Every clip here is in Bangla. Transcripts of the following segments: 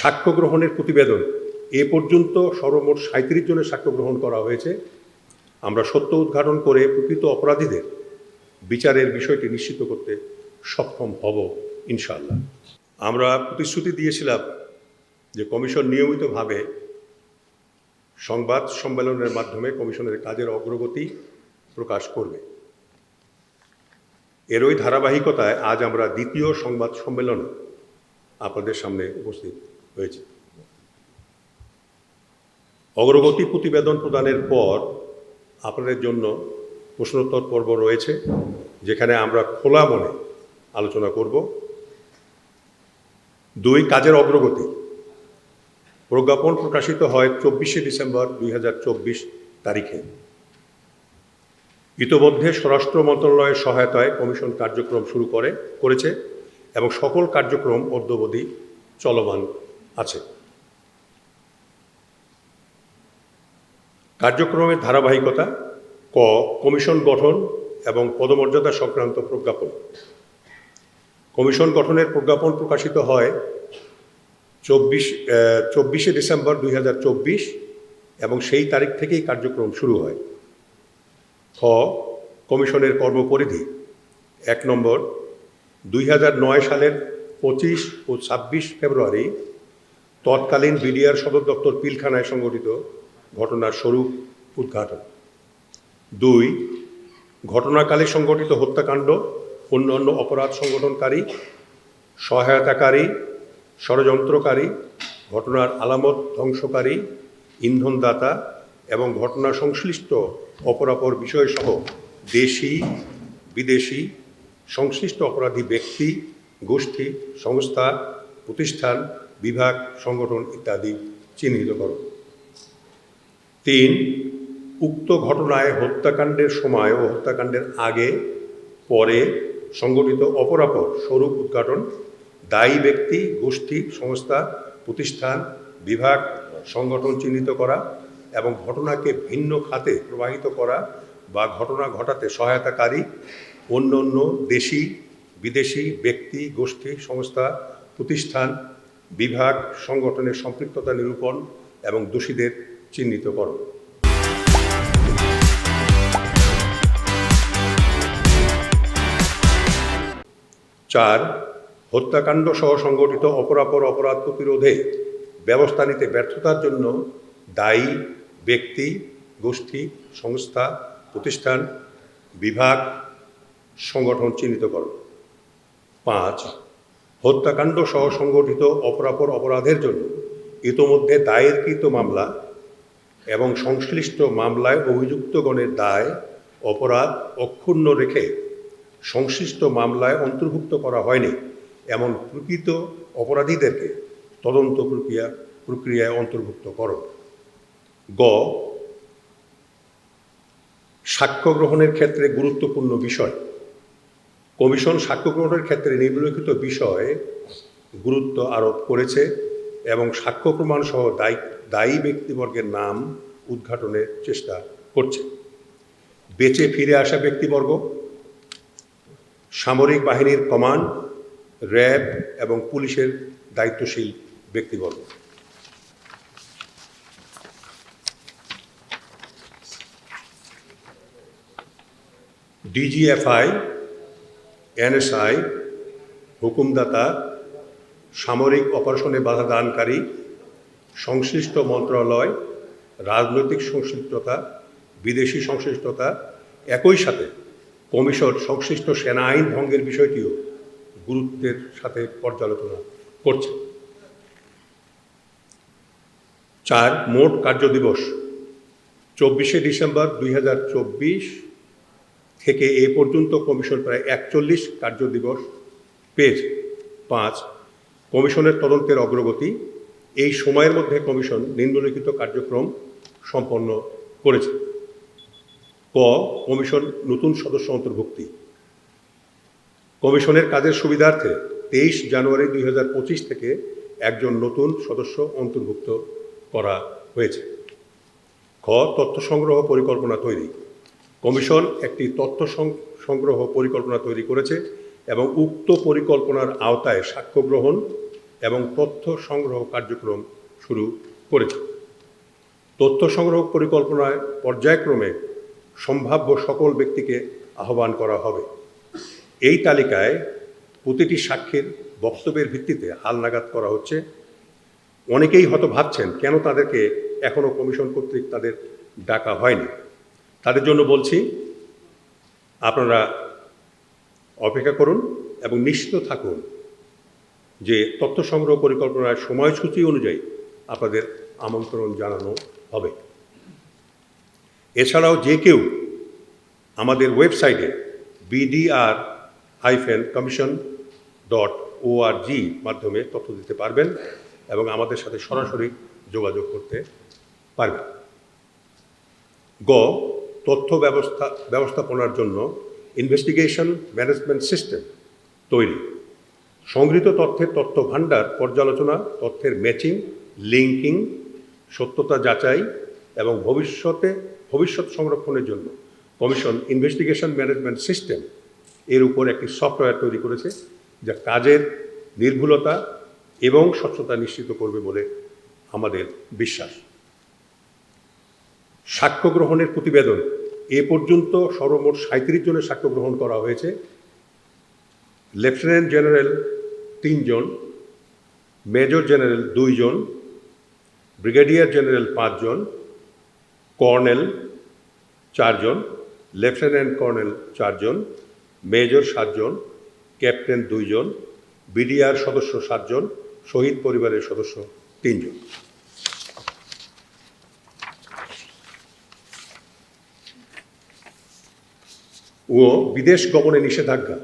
সাক্ষ্য গ্রহণের প্রতিবেদন। এ পর্যন্ত সর্বমোট সাঁত্রিশ জনের সাক্ষ্য গ্রহণ করা হয়েছে। আমরা সত্য উদ্ঘাটন করে প্রকৃত অপরাধীদের বিচারের বিষয়টি নিশ্চিত করতে সক্ষম হব, ইনশাআল্লাহ। আমরা প্রতিশ্রুতি দিয়েছিলাম যে কমিশন নিয়মিতভাবে সংবাদ সম্মেলনের মাধ্যমে কমিশনের কাজের অগ্রগতি প্রকাশ করবে। এরই ধারাবাহিকতায় আজ আমরা দ্বিতীয় সংবাদ সম্মেলন আপনাদের সামনে উপস্থিত হয়েছে। অগ্রগতি প্রতিবেদন প্রদানের পর আপনাদের জন্য প্রশ্নোত্তর পর্ব রয়েছে, যেখানে আমরা খোলা মনে আলোচনা করব। দুই, কাজের অগ্রগতি। প্রজ্ঞাপন প্রকাশিত হয় চব্বিশে ডিসেম্বর দুই হাজার চব্বিশ তারিখে। ইতোমধ্যে স্বরাষ্ট্র মন্ত্রণালয়ের সহায়তায় কমিশন কার্যক্রম শুরু করে, করেছে এবং সকল কার্যক্রম অদ্যবধি চলমান আছে। কার্যক্রমের ধারাবাহিকতা, ক, কমিশন গঠন এবং পদমর্যাদা সংক্রান্ত প্রজ্ঞাপন। কমিশন গঠনের প্রজ্ঞাপন প্রকাশিত হয় চব্বিশ চব্বিশে ডিসেম্বর দুই হাজার চব্বিশ এবং সেই তারিখ থেকেই কার্যক্রম শুরু হয়। খ, কমিশনের কর্মপরিধি। এক নম্বর, দুই হাজার নয় সালের পঁচিশ ও ছাব্বিশ ফেব্রুয়ারি তৎকালীন বিডিআর সদর দপ্তর পিলখানায় সংগঠিত ঘটনার স্বরূপ উদ্ঘাটন। দুই, ঘটনাকালে সংগঠিত হত্যাকাণ্ড, অন্যান্য অপরাধ সংগঠনকারী, সহায়তাকারী, ষড়যন্ত্রকারী, ঘটনার আলামত ধ্বংসকারী, ইন্ধনদাতা এবং ঘটনা সংশ্লিষ্ট অপরাপর বিষয়সহ দেশি, বিদেশি সংশ্লিষ্ট অপরাধী ব্যক্তি, গোষ্ঠী, সংস্থা, প্রতিষ্ঠান বিভাগ, সংগঠন ইত্যাদি চিহ্নিত করো। তিন, উক্ত ঘটনায় হত্যাকাণ্ডের সময় ও হত্যাকাণ্ডের আগে, পরে সংগঠিত অপরাপর স্বরূপ উদ্ঘাটন, দায়ী ব্যক্তি, গোষ্ঠী, সংস্থা, প্রতিষ্ঠান, বিভাগ, সংগঠন চিহ্নিত করা এবং ঘটনাকে ভিন্ন খাতে প্রবাহিত করা বা ঘটনা ঘটাতে সহায়তাকারী অন্য অন্য দেশি, বিদেশি ব্যক্তি, গোষ্ঠী, সংস্থা, প্রতিষ্ঠান বিভাগ, সংগঠনের সম্পৃক্ততা নিরূপণ এবং দোষীদের চিহ্নিত চিহ্নিতকরণ। চার, হত্যাকাণ্ড সহ সংগঠিত অপরাপর অপরাধ প্রতিরোধে ব্যবস্থা নিতে ব্যর্থতার জন্য দায়ী ব্যক্তি, গোষ্ঠী, সংস্থা, প্রতিষ্ঠান, বিভাগ, সংগঠন চিহ্নিত চিহ্নিতকরণ। পাঁচ হত্যাকাণ্ড সহ সংগঠিত অপরাপর অপরাধের জন্য ইতোমধ্যে দায়েরকৃত মামলা এবং সংশ্লিষ্ট মামলায় অভিযুক্তগণের দায়, অপরাধ অক্ষুণ্ণ রেখে সংশ্লিষ্ট মামলায় অন্তর্ভুক্ত করা হয়নি এমন প্রকৃত অপরাধীদেরকে তদন্ত প্রক্রিয়া, প্রক্রিয়ায় অন্তর্ভুক্ত করো। গ, সাক্ষ্য গ্রহণের ক্ষেত্রে গুরুত্বপূর্ণ বিষয়। কমিশন সাক্ষ্য গ্রহণের ক্ষেত্রে নিম্নলিখিত বিষয়ে গুরুত্ব আরোপ করেছে এবং সাক্ষ্য প্রমাণ সহ দায়ী দায়ী ব্যক্তিবর্গের নাম উদ্ঘাটনের চেষ্টা করছে। বেঁচে ফিরে আসা ব্যক্তিবর্গ, সামরিক বাহিনীর কমান্ড, র্যাব এবং পুলিশের দায়িত্বশীল ব্যক্তিবর্গ। ডিজিএফআই এনএসআই, হুকুমদাতা, সামরিক অপারেশনে বাধা দানকারী, সংশ্লিষ্ট মন্ত্রণালয়, রাজনৈতিক সংশ্লিষ্টতা, বিদেশি সংশ্লিষ্টতা, একই সাথে কমিশন সংশ্লিষ্ট সেনা আইন ভঙ্গের বিষয়টিও গুরুত্বের সাথে পর্যালোচনা করছে। চার, মোট কার্যদিবস চব্বিশে ডিসেম্বর দুই হাজার চব্বিশ থেকে এ পর্যন্ত কমিশন প্রায় একচল্লিশ কার্যদিবস পেয়েছে পাঁচ, কমিশনের তদন্তের অগ্রগতি, এই সময়ের মধ্যে কমিশন নিম্নলিখিত কার্যক্রম সম্পন্ন করেছে। ক, কমিশন নতুন সদস্য অন্তর্ভুক্তি। কমিশনের কাজের সুবিধার্থে তেইশ জানুয়ারি দুই হাজার পঁচিশ থেকে একজন নতুন সদস্য অন্তর্ভুক্ত করা হয়েছে। খ, তথ্য সংগ্রহ পরিকল্পনা তৈরি। কমিশন একটি তথ্য সংগ্রহ পরিকল্পনা তৈরি করেছে এবং উক্ত পরিকল্পনার আওতায় সাক্ষ্য গ্রহণ এবং তথ্য সংগ্রহ কার্যক্রম শুরু করেছে। তথ্য সংগ্রহ পরিকল্পনায় পর্যায়ক্রমে সম্ভাব্য সকল ব্যক্তিকে আহ্বান করা হবে। এই তালিকায় প্রতিটি সাক্ষীর বক্তব্যের ভিত্তিতে হালনাগাদ করা হচ্ছে। অনেকেই হয়তো ভাবছেন কেন তাদেরকে এখনও কমিশন কর্তৃক তাদের ডাকা হয়নি। তাদের জন্য বলছি, আপনারা অপেক্ষা করুন এবং নিশ্চিত থাকুন যে তথ্য সংগ্রহ পরিকল্পনার সময়সূচি অনুযায়ী আপনাদের আমন্ত্রণ জানানো হবে। এছাড়াও যে কেউ আমাদের ওয়েবসাইটে BDR hyphen commission dot ORG মাধ্যমে তথ্য দিতে পারবেন এবং আমাদের সাথে সরাসরি যোগাযোগ করতে পারবেন। গ তথ্য ব্যবস্থা, ব্যবস্থাপনার জন্য ইনভেস্টিগেশন ম্যানেজমেন্ট সিস্টেম তৈরি। সংগৃহীত তথ্যের তথ্য ভাণ্ডার, পর্যালোচনা, তথ্যের ম্যাচিং লিঙ্কিং সত্যতা যাচাই এবং ভবিষ্যতে, ভবিষ্যৎ সংরক্ষণের জন্য। কমিশন ইনভেস্টিগেশন ম্যানেজমেন্ট সিস্টেম এর উপর একটি সফটওয়্যার তৈরি করেছে যা কাজের নির্ভুলতা এবং স্বচ্ছতা নিশ্চিত করবে বলে আমাদের বিশ্বাস। সাক্ষ্য গ্রহণের প্রতিবেদন। এ পর্যন্ত সর্বমোট সাঁত্রিশ জনের সাক্ষ্য গ্রহণ করা হয়েছে। লেফটেন্যান্ট জেনারেল তিনজন মেজর জেনারেল দুইজন ব্রিগেডিয়ার জেনারেল পাঁচজন কর্নেল চারজন লেফটেন্যান্ট কর্নেল চারজন মেজর সাতজন ক্যাপ্টেন দুইজন বিডিআর সদস্য সাতজন শহীদ পরিবারের সদস্য তিনজন ও বিদেশ গমনে নিষেধাজ্ঞা।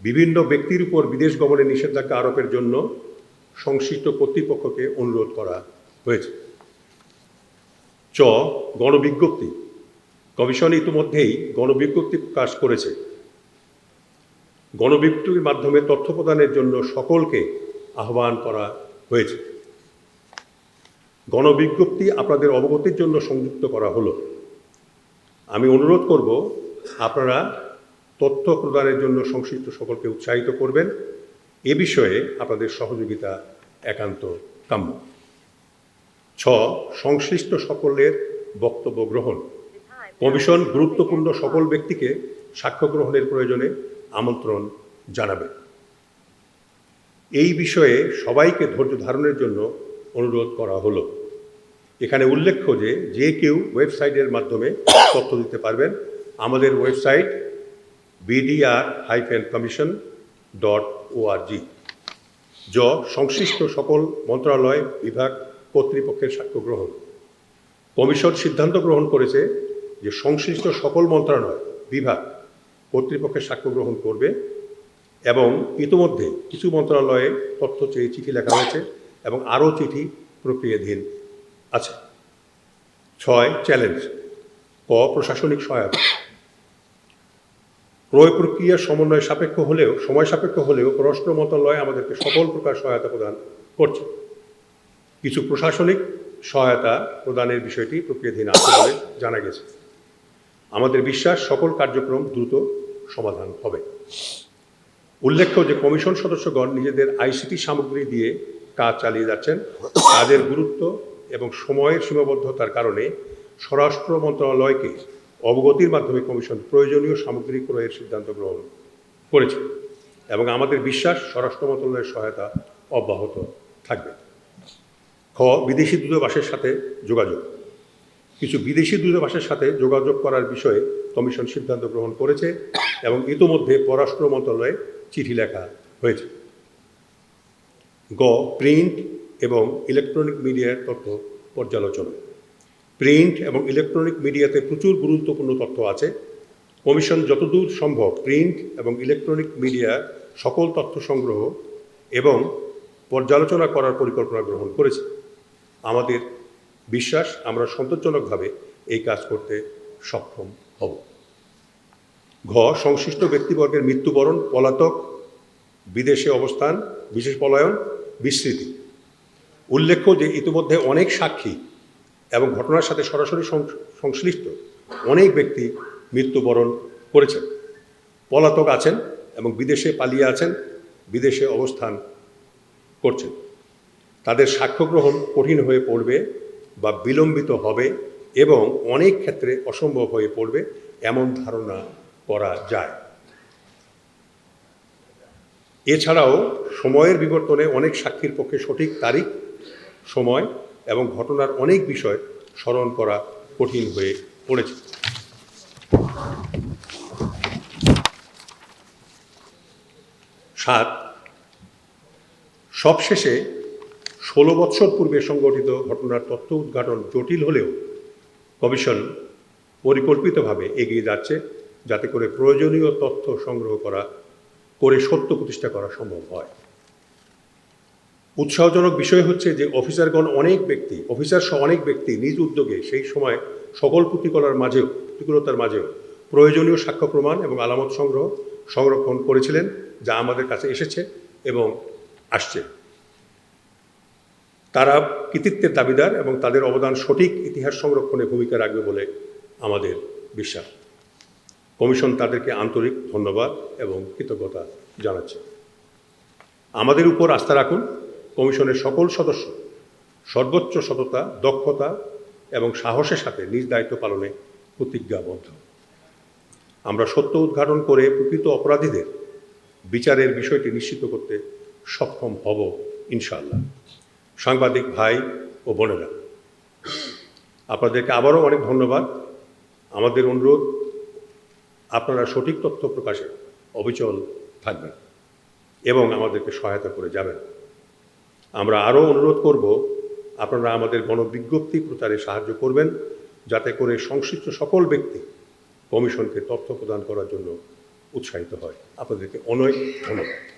বিভিন্ন ব্যক্তির উপর বিদেশ গমনে নিষেধাজ্ঞা আরোপের জন্য সংশ্লিষ্ট কর্তৃপক্ষকে অনুরোধ করা হয়েছে। চ, গণবিজ্ঞপ্তি। কমিশন ইতিমধ্যেই গণবিজ্ঞপ্তি প্রকাশ করেছে। গণবিজ্ঞপ্তির মাধ্যমে তথ্য প্রদানের জন্য সকলকে আহ্বান করা হয়েছে। গণবিজ্ঞপ্তি আপনাদের অবগতির জন্য সংযুক্ত করা হলো। আমি অনুরোধ করব আপনারা তথ্য প্রদানের জন্য সংশ্লিষ্ট সকলকে উৎসাহিত করবেন। এ বিষয়ে আপনাদের সহযোগিতা একান্ত কাম্য। ছ, সংশ্লিষ্ট সকলের বক্তব্য গ্রহণ। কমিশন গুরুত্বপূর্ণ সকল ব্যক্তিকে সাক্ষ্য গ্রহণের প্রয়োজনে আমন্ত্রণ জানাবে। এই বিষয়ে সবাইকে ধৈর্য ধারণের জন্য অনুরোধ করা হলো। এখানে উল্লেখ্য যে যে কেউ ওয়েবসাইটের মাধ্যমে তথ্য দিতে পারবেন আমাদের website BDR hyphen commission dot ORG য সংশ্লিষ্ট সকল মন্ত্রণালয় বিভাগ কর্তৃপক্ষের সাক্ষ্য গ্রহণ। কমিশন সিদ্ধান্ত গ্রহণ করেছে যে সংশ্লিষ্ট সকল মন্ত্রণালয় বিভাগ কর্তৃপক্ষের সাক্ষ্য গ্রহণ করবে এবং ইতিমধ্যে কিছু মন্ত্রণালয়ে তথ্য চেয়ে চিঠি লেখা হয়েছে এবং আরও চিঠি প্রক্রিয়াধীন আছে। ছয় চ্যালেঞ্জ। ক প্রশাসনিক সহায়তা। ক্রয় প্রক্রিয়া সমন্বয় সাপেক্ষ হলেও, সময় সাপেক্ষ হলেও পররাষ্ট্র মন্ত্রণালয় আমাদেরকে সকল প্রকার সহায়তা প্রদান করছে। কিছু প্রশাসনিক সহায়তা প্রদানের বিষয়টি প্রক্রিয়াধীন আছে বলে জানা গেছে। আমাদের বিশ্বাস সকল কার্যক্রম দ্রুত সমাধান হবে। উল্লেখ্য যে কমিশন সদস্যগণ নিজেদের আইসিটি সামগ্রী দিয়ে কাজ চালিয়ে যাচ্ছেন। তাদের গুরুত্ব এবং সময়ের সীমাবদ্ধতার কারণে স্বরাষ্ট্র মন্ত্রণালয়কে অবগতির মাধ্যমে কমিশন প্রয়োজনীয় সামগ্রী ক্রয়ের সিদ্ধান্ত গ্রহণ করেছে এবং আমাদের বিশ্বাস স্বরাষ্ট্র মন্ত্রণালয়ের সহায়তা অব্যাহত থাকবে। খ, বিদেশি দূতাবাসের সাথে যোগাযোগ। কিছু বিদেশি দূতাবাসের সাথে যোগাযোগ করার বিষয়ে কমিশন সিদ্ধান্ত গ্রহণ করেছে এবং ইতোমধ্যে পররাষ্ট্র মন্ত্রণালয়ে চিঠি লেখা হয়েছে। গ, প্রিন্ট এবং ইলেকট্রনিক মিডিয়ার তথ্য পর্যালোচনা। প্রিন্ট এবং ইলেকট্রনিক মিডিয়াতে প্রচুর গুরুত্বপূর্ণ তথ্য আছে। কমিশন যতদূর সম্ভব প্রিন্ট এবং ইলেকট্রনিক মিডিয়া সকল তথ্য সংগ্রহ এবং পর্যালোচনা করার পরিকল্পনা গ্রহণ করেছে। আমাদের বিশ্বাস, আমরা সন্তোষজনকভাবে এই কাজ করতে সক্ষম হব। ঘ, সংশ্লিষ্ট ব্যক্তিবর্গের মৃত্যুবরণ, পলাতক, বিদেশে অবস্থান, বিশেষ পলায়ন, বিস্মৃতি। উল্লেখ্য যে ইতিমধ্যে অনেক সাক্ষী এবং ঘটনার সাথে সরাসরি সংশ্লিষ্ট অনেক ব্যক্তি মৃত্যুবরণ করেছেন। পলাতক আছেন এবং বিদেশে পালিয়ে আছেন, বিদেশে অবস্থান করছেন। তাদের সাক্ষ্য গ্রহণ কঠিন হয়ে পড়বে বা বিলম্বিত হবে এবং অনেক ক্ষেত্রে অসম্ভব হয়ে পড়বে এমন ধারণা করা যায়। এছাড়াও সময়ের বিবর্তনে অনেক সাক্ষীর পক্ষে সঠিক তারিখ, সময় এবং ঘটনার অনেক বিষয় স্মরণ করা কঠিন হয়ে পড়েছে। সাত, সবশেষে ষোলো বৎসর পূর্বে সংগঠিত ঘটনার তথ্য উদ্ঘাটন জটিল হলেও কমিশন পরিকল্পিতভাবে এগিয়ে যাচ্ছে যাতে করে প্রয়োজনীয় তথ্য সংগ্রহ করা, করে সত্য প্রতিষ্ঠা করা সম্ভব হয়। উৎসাহজনক বিষয় হচ্ছে যে অফিসারগণ অনেক ব্যক্তি, অফিসার সহ অনেক ব্যক্তি নিজ উদ্যোগে সেই সময় সকল প্রতিকলার মাঝেও, প্রতিকূলতার মাঝেও প্রয়োজনীয় সাক্ষ্য প্রমাণ এবং আলামত সংগ্রহ, সংরক্ষণ করেছিলেন, যা আমাদের কাছে এসেছে এবং আসছে। তারা কৃতিত্বের দাবিদার এবং তাদের অবদান সঠিক ইতিহাস সংরক্ষণে ভূমিকা রাখবে বলে আমাদের বিশ্বাস। কমিশন তাদেরকে আন্তরিক ধন্যবাদ এবং কৃতজ্ঞতা জানাচ্ছে। আমাদের উপর আস্থা রাখুন কমিশনের সকল সদস্য সর্বোচ্চ সততা, দক্ষতা এবং সাহসের সাথে নিজ দায়িত্ব পালনে প্রতিজ্ঞাবদ্ধ। আমরা সত্য উদ্ঘাটন করে প্রকৃত অপরাধীদের বিচারের বিষয়টি নিশ্চিত করতে সক্ষম হব, ইনশাআল্লাহ। সাংবাদিক ভাই ও বোনেরা, আপনাদেরকে আবারও অনেক ধন্যবাদ। আমাদের অনুরোধ, আপনারা সঠিক তথ্য প্রকাশে অবিচল থাকবেন এবং আমাদেরকে সহায়তা করে যাবেন। আমরা আরও অনুরোধ করব, আপনারা আমাদের গণবিজ্ঞপ্তি প্রচারে সাহায্য করবেন যাতে করে সংশ্লিষ্ট সকল ব্যক্তি কমিশনকে তথ্য প্রদান করার জন্য উৎসাহিত হয়। আপনাদেরকে অনেক ধন্যবাদ।